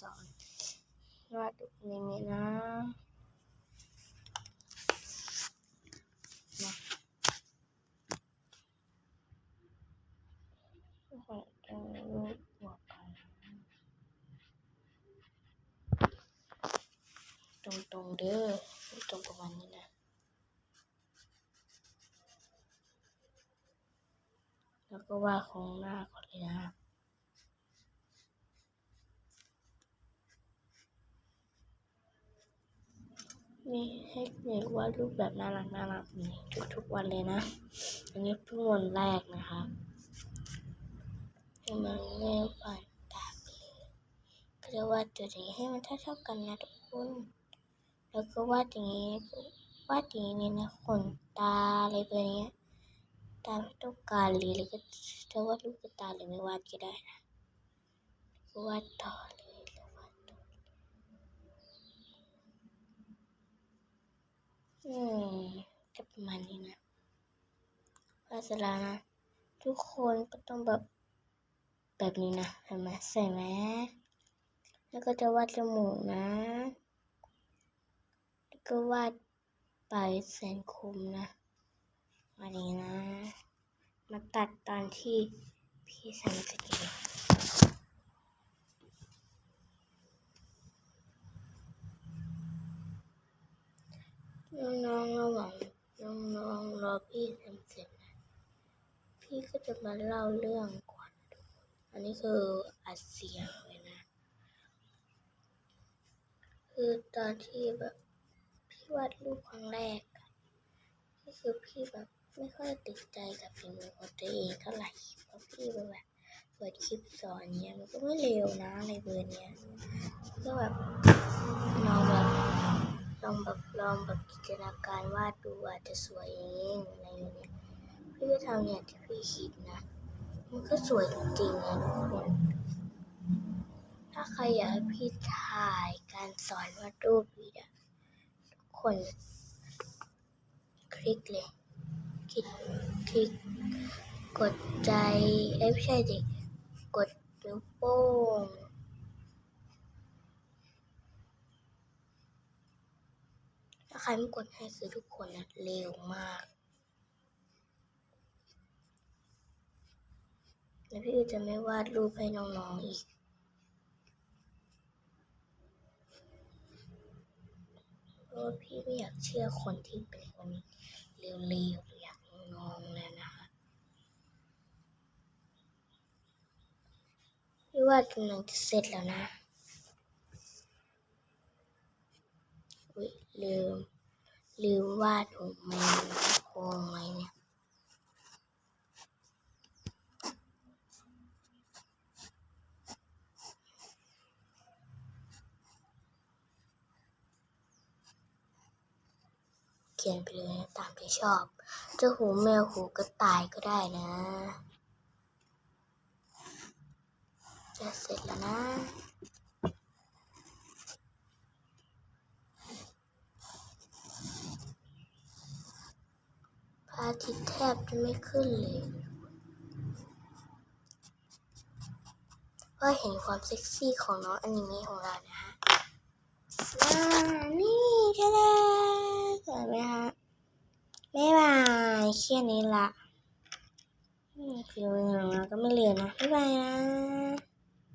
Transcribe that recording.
สอนวาดรูปนี้มีนะมาต้องตรงเด้อตรงประมาณนี้นะแล้วก็วาดโคงหน้าก่อนเลยนะ มีให้เด็กวาดรูปแบบน่ารักน่ารักนี่ทุกๆวันเลยนะ อันนี้เพิ่งวันแรกนะคะให้มันเริ่มฝันตาเลยก็จะวาดตัวนี้ให้มันเท่าๆกันนะทุกคนแล้วก็วาดอย่างนี้วาดอย่างนี้นะขนตาอะไรแบบนี้ตามต้องการเลยแล้วก็จะวาดลูกตาหรือไม่วาดก็ได้นะก็วาดต่อเลยแล้ววาดต่อ อืมจะประมาณนี้นะวาสล้วนะ ทุกคนก็ต้องแบบ แบบนี้นะเห็นไหมใส่ไหมแล้วก็จะวาดจมูกนะ แล้วก็วาดปลายแสนคมนะวันนี้นะ มาตัดตอนที่พี่สันสเกตน้องๆระหว่าง น้องๆรอพี่ทำเสร็จนะพี่ก็จะมาเล่าเรื่องก่อนอันนี้คืออัดเสียงไว้นะ คือตอนที่แบบพี่วาดรูปครั้งแรกก็คือพี่แบบไม่ค่อยติดใจกับฝีมือของตัวเองเท่าไหร่เพราะพี่แบบเปิดคลิปสอนเนี้ยมันก็ไม่เร็วนะในเบอร์เนี้ยก็แบบลองแบบ ลองแบบลองแบบจินตนาการวาดดูอาจจะสวยเองอะไรอย่างเงี้ยพี่ก็ทำเนี่ยที่พี่คิดนะ มันก็สวยจริงๆนะทุกคน ถ้าใครอยากให้พี่ถ่ายการสอนวาดรูปอีกอะทุกคน คลิกเลย คลิก คลิก กดใจเอ้ไม่ใช่ดิกดนิ้วโป้ง ถ้าใค รไม่กดให้คือทุกคนนะเร็วมากแล้วพี่จะไม่วาดรูปให้น้องๆอีก เพราะพี่ไม่อยากเชื่อคนที่เป็นคนเร็วๆอย่างน้องๆเลยนะคะพี่ว่ากำลังจะเสร็จแล้วนะอุ้ย ลืมลืมวาดหัวมันโครงไว้เนี่ยเขียนไปเลยนะตามที่ชอบ จะหูแมวหูกระต่ายก็ได้นะ จะเสร็จแล้วนะ พระ อาทิตย์แทบจะไม่ขึ้นเลย ก็เห็นความเซ็กซี่ของน้องอนิเมะของเรานะฮะอ่านี่ทะเลสวยไหมฮะบ๊ายบายแค่นี้ละอืมฟิลของเราก็ไม่เหลือนะบ๊ายบายนะ